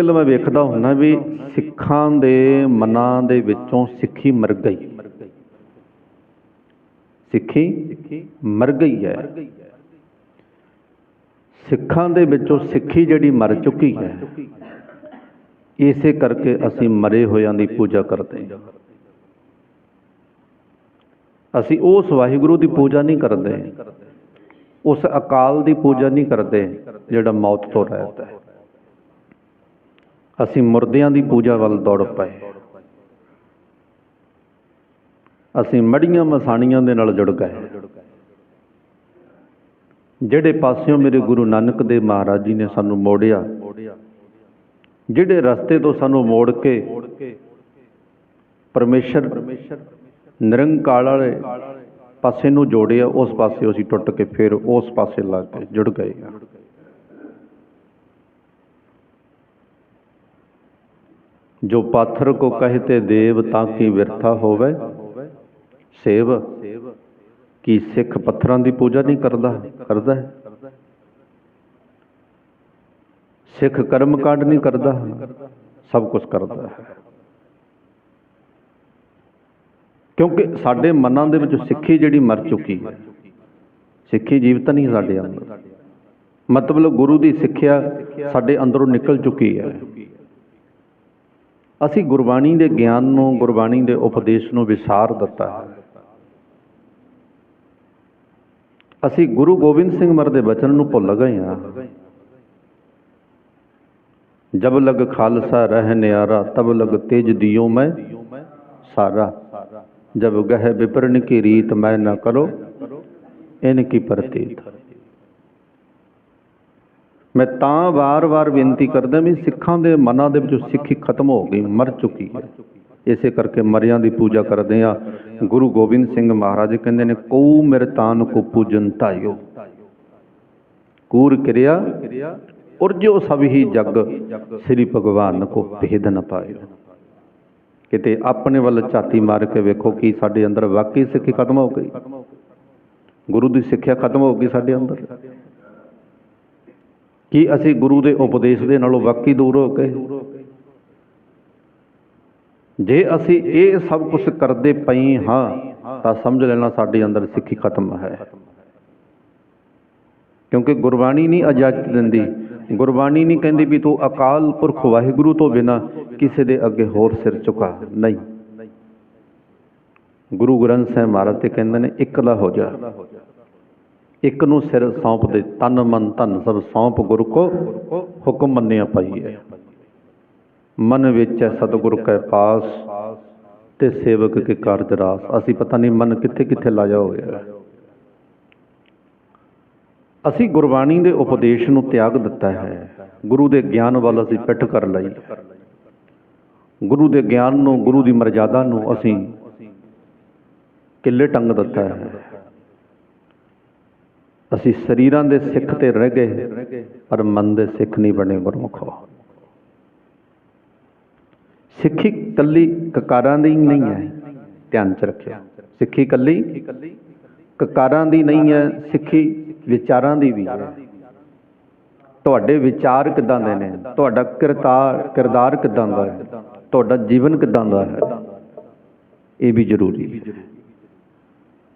ਗੱਲ ਮੈਂ ਵੇਖਦਾ ਹੁੰਦਾ ਵੀ ਸਿੱਖਾਂ ਦੇ ਮਨਾਂ ਦੇ ਵਿੱਚੋਂ ਸਿੱਖੀ ਮਰ ਗਈ। ਸਿੱਖੀ ਮਰ ਗਈ ਹੈ। ਸਿੱਖਾਂ ਦੇ ਵਿੱਚੋਂ ਸਿੱਖੀ ਜਿਹੜੀ ਮਰ ਚੁੱਕੀ ਹੈ, ਇਸੇ ਕਰਕੇ ਅਸੀਂ ਮਰੇ ਹੋਇਆਂ ਦੀ ਪੂਜਾ ਕਰਦੇ ਹਾਂ। ਅਸੀਂ ਉਸ ਵਾਹਿਗੁਰੂ ਦੀ ਪੂਜਾ ਨਹੀਂ ਕਰਦੇ। ਉਸ ਅਕਾਲ ਦੀ ਪੂਜਾ ਨਹੀਂ ਕਰਦੇ, ਜਿਹੜਾ ਮੌਤ ਤੋਂ ਰਹਿਤ ਹੈ। ਅਸੀਂ ਮੁਰਦਿਆਂ ਦੀ ਪੂਜਾ ਵੱਲ ਦੌੜ ਪਏ। ਅਸੀਂ ਮੜੀਆਂ ਮਸਾਣੀਆਂ ਦੇ ਨਾਲ ਜੁੜ ਗਏ। ਜਿਹੜੇ ਪਾਸਿਓਂ ਮੇਰੇ ਗੁਰੂ ਨਾਨਕ ਦੇਵ ਮਹਾਰਾਜ ਜੀ ਨੇ ਸਾਨੂੰ ਮੋੜਿਆ, ਜਿਹੜੇ ਰਸਤੇ ਤੋਂ ਸਾਨੂੰ ਮੋੜ ਕੇ ਪਰਮੇਸ਼ਰ ਨਿਰੰਕਾਲ ਵਾਲੇ ਪਾਸੇ ਨੂੰ ਜੋੜਿਆ, ਉਸ ਪਾਸੇ ਅਸੀਂ ਟੁੱਟ ਕੇ ਫਿਰ ਉਸ ਪਾਸੇ ਲੱਗ ਕੇ ਜੁੜ ਗਏ। ਜੋ ਪਾਥਰ ਕੋ ਕਹਤੇ ਦੇਵ ਤਾਂ ਕੀ ਵਿਰਥਾ ਹੋਵੇ? ਸੇਵ ਕੀ ਸਿੱਖ ਪੱਥਰਾਂ ਦੀ ਪੂਜਾ ਨਹੀਂ ਕਰਦਾ ਕਰਦਾ ਹੈ? ਸਿੱਖ ਕਰਮ ਕਾਂਡ ਨਹੀਂ ਕਰਦਾ, ਸਭ ਕੁਝ ਕਰਦਾ ਹੈ। ਕਿਉਂਕਿ ਸਾਡੇ ਮਨਾਂ ਦੇ ਵਿੱਚ ਸਿੱਖੀ ਜਿਹੜੀ ਮਰ ਚੁੱਕੀ ਹੈ, ਸਿੱਖੀ ਜੀਵਤ ਨਹੀਂ ਸਾਡੇ ਅੰਦਰ। ਮਤਲਬ ਗੁਰੂ ਦੀ ਸਿੱਖਿਆ ਸਾਡੇ ਅੰਦਰੋਂ ਨਿਕਲ ਚੁੱਕੀ ਹੈ। ਅਸੀਂ ਗੁਰਬਾਣੀ ਦੇ ਗਿਆਨ ਨੂੰ, ਗੁਰਬਾਣੀ ਦੇ ਉਪਦੇਸ਼ ਨੂੰ ਵਿਸਾਰ ਦਿੱਤਾ। ਹੈ ਅਸੀਂ ਗੁਰੂ ਗੋਬਿੰਦ ਸਿੰਘ ਮਰ ਦੇ ਬਚਨ ਨੂੰ ਭੁੱਲ ਗਏ ਹਾਂ। ਜਬ ਲਗ ਖਾਲਸਾ ਰਹਿ ਨਿਆਰਾ, ਤਬ ਲਗ ਤੇਜ ਦਿਓ ਮੈਂ ਸਾਰਾ। ਜਬ ਗਹਿ ਵਿਪਰਨ ਕੀ ਰੀਤ ਮੈਂ ਨਾ ਕਰੋ, ਇਨ ਕੀ ਪ੍ਰਤੀਤ। ਮੈਂ ਤਾਂ ਵਾਰ-ਵਾਰ ਬੇਨਤੀ ਕਰਦਾ ਵੀ ਸਿੱਖਾਂ ਦੇ ਮਨਾਂ ਦੇ ਵਿੱਚੋਂ ਸਿੱਖੀ ਖਤਮ ਹੋ ਗਈ, ਮਰ ਚੁੱਕੀ ਹੈ। ਇਸੇ ਕਰਕੇ ਮਰਿਆਂ ਦੀ ਪੂਜਾ ਕਰਦੇ ਆ ਗੁਰੂ ਗੋਬਿੰਦ ਸਿੰਘ ਮਹਾਰਾਜ ਕਹਿੰਦੇ ਨੇ, ਕਉ ਮੇਰੇ ਤਾਨ ਕੋ ਪੂਜਨ ਧਾਇਓ। ਕੂਰ ਕਿਰਿਆ, ਉਰਜੋ ਸਭ ਹੀ ਜਗ। ਸ੍ਰੀ ਭਗਵਾਨ ਕੋ ਭੇਦ ਨ ਪਾਇਓ। ਕਿਤੇ ਆਪਣੇ ਵੱਲ ਝਾਤੀ ਮਾਰ ਕੇ ਵੇਖੋ ਕਿ ਸਾਡੇ ਅੰਦਰ ਵਾਕਈ ਸਿੱਖੀ ਖਤਮ ਹੋ ਗਈ। ਗੁਰੂ ਦੀ ਸਿੱਖਿਆ ਖਤਮ ਹੋ ਗਈ ਸਾਡੇ ਅੰਦਰ। ਕੀ ਅਸੀਂ ਗੁਰੂ ਦੇ ਉਪਦੇਸ਼ ਦੇ ਨਾਲੋਂ ਵਾਕਈ ਦੂਰ ਹੋ ਕੇ? ਜੇ ਅਸੀਂ ਇਹ ਸਭ ਕੁਝ ਕਰਦੇ ਪਈ ਹਾਂ, ਤਾਂ ਸਮਝ ਲੈਣਾ ਸਾਡੇ ਅੰਦਰ ਸਿੱਖੀ ਖਤਮ ਹੈ। ਕਿਉਂਕਿ ਗੁਰਬਾਣੀ ਨਹੀਂ ਇਜਾਜ਼ਤ ਦਿੰਦੀ। ਗੁਰਬਾਣੀ ਨਹੀਂ ਕਹਿੰਦੀ ਵੀ ਤੂੰ ਅਕਾਲ ਪੁਰਖ ਵਾਹਿਗੁਰੂ ਤੋਂ ਬਿਨਾ ਕਿਸੇ ਦੇ ਅੱਗੇ ਹੋਰ ਸਿਰ ਝੁਕਾ। ਨਹੀਂ। ਗੁਰੂ ਗ੍ਰੰਥ ਸਾਹਿਬ ਮਹਾਰਾਜ ਤੇ ਕਹਿੰਦੇ ਨੇ, ਇਕਲਾ ਹੋ ਜਾ। ਇੱਕ ਨੂੰ ਸਿਰ ਸੌਂਪ ਦੇ ਤਨ ਮਨ ਧਨ ਸਭ ਸੌਂਪ ਗੁਰ ਕੋ ਹੁਕਮ ਮੰਨਿਆ ਪਾਈਏ। ਮਨ ਵਿੱਚ ਹੈ ਸਤਿਗੁਰ ਕੈ ਪਾਸ ਤੇ ਸੇਵਕ ਕੇ ਕਾਰਜ ਰਾਸ। ਅਸੀਂ ਪਤਾ ਨਹੀਂ ਮਨ ਕਿੱਥੇ ਕਿੱਥੇ ਲਾਇਆ ਹੋਇਆ ਅਸੀਂ ਗੁਰਬਾਣੀ ਦੇ ਉਪਦੇਸ਼ ਨੂੰ ਤਿਆਗ ਦਿੱਤਾ ਹੈ। ਗੁਰੂ ਦੇ ਗਿਆਨ ਵੱਲ ਅਸੀਂ ਪਿੱਠ ਕਰ ਲਈ। ਗੁਰੂ ਦੇ ਗਿਆਨ ਨੂੰ, ਗੁਰੂ ਦੀ ਮਰਜ਼ਾਦਾ ਨੂੰ ਅਸੀਂ ਕਿੱਲੇ ਟੰਗ ਦਿੱਤਾ ਹੈ। ਅਸੀਂ ਸਰੀਰਾਂ ਦੇ ਸਿੱਖ ਤੇ ਰਹਿ ਗਏ, ਪਰ ਮਨ ਦੇ ਸਿੱਖ ਨਹੀਂ ਬਣੇ ਗੁਰਮੁਖੋ। ਸਿੱਖੀ ਕੱਲੀ ਕਕਾਰਾਂ ਦੀ ਨਹੀਂ ਹੈ, ਧਿਆਨ ਚ ਰੱਖਿਓ। ਸਿੱਖੀ ਕੱਲੀ ਕਕਾਰਾਂ ਦੀ ਨਹੀਂ ਹੈ, ਸਿੱਖੀ ਵਿਚਾਰਾਂ ਦੀ ਵੀ ਹੈ। ਤੁਹਾਡੇ ਵਿਚਾਰ ਕਿਦਾਂ ਦੇ ਨੇ? ਤੁਹਾਡਾ ਕਿਰਤਾਰ, ਕਿਰਦਾਰ ਕਿਦਾਂ ਦਾ ਹੈ? ਤੁਹਾਡਾ ਜੀਵਨ ਕਿਦਾਂ ਦਾ ਹੈ? ਇਹ ਵੀ ਜ਼ਰੂਰੀ ਹੈ।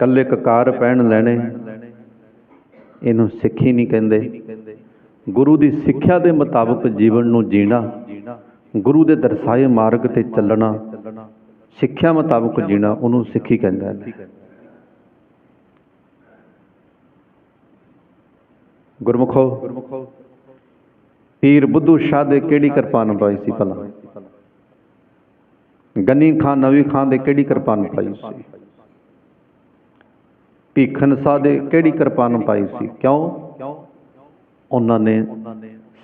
ਕੱਲੇ ਕਕਾਰ ਪਹਿਣ ਲੈਣੇ ਇਹਨੂੰ ਸਿੱਖੀ ਨਹੀਂ ਕਹਿੰਦੇ। ਗੁਰੂ ਦੀ ਸਿੱਖਿਆ ਦੇ ਮੁਤਾਬਕ ਜੀਵਨ ਨੂੰ ਜੀਣਾ, ਗੁਰੂ ਦੇ ਦਰਸਾਏ ਮਾਰਗ ਤੇ ਚੱਲਣਾ, ਸਿੱਖਿਆ ਮੁਤਾਬਕ ਜੀਣਾ ਉਹਨੂੰ ਸਿੱਖੀ ਕਹਿੰਦਾ ਹੈ। ਗੁਰਮੁਖੋ, ਪੀਰ ਬੁੱਧੂ ਸ਼ਾਹ ਦੇ ਕਿਹੜੀ ਕਿਰਪਾਨ ਪਾਈ ਸੀ ਭਲਾ? ਗਨੀ ਖਾਨ, ਨਵੀ ਖਾਨ ਦੇ ਕਿਹੜੀ ਕਿਰਪਾਨ ਪਾਈ ਸੀ? ਭੀਖਨ ਸਾਹ ਦੇ ਕਿਹੜੀ ਕਿਰਪਾਨ ਪਾਈ ਸੀ? ਕਿਉਂ? ਉਹਨਾਂ ਨੇ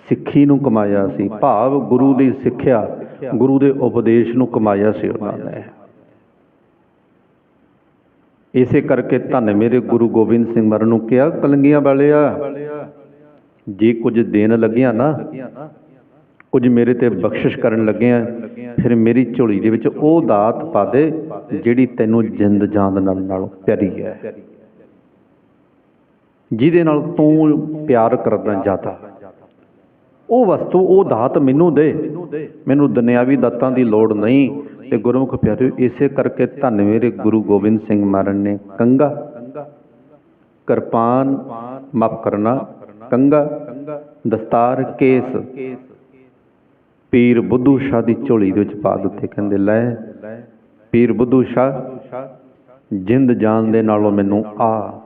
ਸਿੱਖੀ ਨੂੰ ਕਮਾਇਆ ਸੀ, ਭਾਵ ਗੁਰੂ ਦੀ ਸਿੱਖਿਆ, ਗੁਰੂ ਦੇ ਉਪਦੇਸ਼ ਨੂੰ ਕਮਾਇਆ ਸੀ ਉਹਨਾਂ ਨੇ। ਇਸੇ ਕਰਕੇ ਧੰਨ ਮੇਰੇ ਗੁਰੂ ਗੋਬਿੰਦ ਸਿੰਘ ਮਰਨ ਨੂੰ ਕਿਹਾ, ਕਲੰਗੀਆਂ ਵਾਲਿਆ, ਜੇ ਕੁਝ ਦੇਣ ਲੱਗਿਆ ਨਾ, ਕੁਝ ਮੇਰੇ ਤੇ ਬਖਸ਼ਿਸ਼ ਕਰਨ ਲੱਗਿਆ, ਫਿਰ ਮੇਰੀ ਝੋਲੀ ਦੇ ਵਿੱਚ ਉਹ ਦਾਤ ਪਾ ਦੇ, ਜਿਹੜੀ ਤੈਨੂੰ ਜਿੰਦ ਜਾਨ ਨਾਲ ਨਾਲ ਪਿਆਰੀ ਹੈ। ਜਿਹਦੇ ਨਾਲ ਤੂੰ ਪਿਆਰ ਕਰਦਾ ਜਾਤਾ। ਉਹ ਵਸਤੂ, ਉਹ ਦਾਤ ਮੈਨੂੰ ਦੇ। ਮੈਨੂੰ ਦੁਨਿਆਵੀ ਦਾਤਾਂ ਦੀ ਲੋੜ ਨਹੀਂ। ਤੇ ਗੁਰਮੁਖ ਪਿਆਰਿਓ, ਇਸੇ ਕਰਕੇ ਧੰਨ ਮੇਰੇ ਗੁਰੂ ਗੋਬਿੰਦ ਸਿੰਘ ਮਹਾਰਾਜ ਨੇ ਕੰਗਾ ਕਿਰਪਾਨ ਮਾਫ ਕਰਨਾ ਕੰਗਾ ਦਸਤਾਰ ਕੇਸ। ਪੀਰ ਬੁੱਧੂ ਸ਼ਾਹ ਦੀ ਝੋਲੀ ਦੇ ਵਿੱਚ ਪਾ ਦਿੱਤੇ, ਕਹਿੰਦੇ, ਲੈ, ਪੀਰ ਬੁੱਧੂ ਸ਼ਾਹ, ਜਿੰਦ ਜਾਨ ਦੇ ਨਾਲੋਂ ਮੈਨੂੰ ਆ।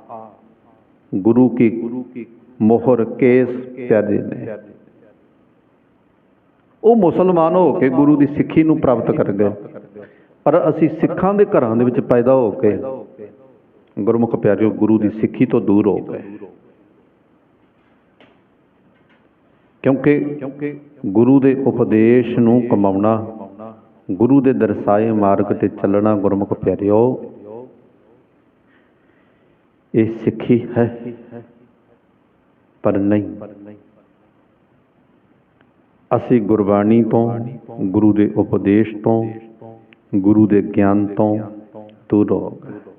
ਗੁਰੂ ਕੀ ਮੋਹਰ ਕੇਸ ਪਿਆਰੇ ਨੇ। ਉਹ ਮੁਸਲਮਾਨ ਹੋ ਕੇ ਗੁਰੂ ਦੀ ਸਿੱਖੀ ਨੂੰ ਪ੍ਰਾਪਤ ਕਰ ਗਏ। ਪਰ ਅਸੀਂ ਸਿੱਖਾਂ ਦੇ ਘਰਾਂ ਦੇ ਵਿੱਚ ਪੈਦਾ ਹੋ ਕੇ ਗੁਰਮੁਖ ਪਿਆਰਿਓ, ਗੁਰੂ ਦੀ ਸਿੱਖੀ ਤੋਂ ਦੂਰ ਹੋ ਗਏ। ਕਿਉਂਕਿ ਗੁਰੂ ਦੇ ਉਪਦੇਸ਼ ਨੂੰ ਕਮਾਉਣਾ, ਗੁਰੂ ਦੇ ਦਰਸਾਏ ਮਾਰਗ ਤੇ ਚੱਲਣਾ ਗੁਰਮੁਖ ਪਿਆਰਿਓ ਇਹ ਸਿੱਖੀ ਹੈ। ਪਰ ਨਹੀਂ। ਅਸੀਂ ਗੁਰਬਾਣੀ ਤੋਂ, ਗੁਰੂ ਦੇ ਉਪਦੇਸ਼ ਤੋਂ, ਗੁਰੂ ਦੇ ਗਿਆਨ ਤੋਂ ਦੂਰ ਹੋ ਗਏ।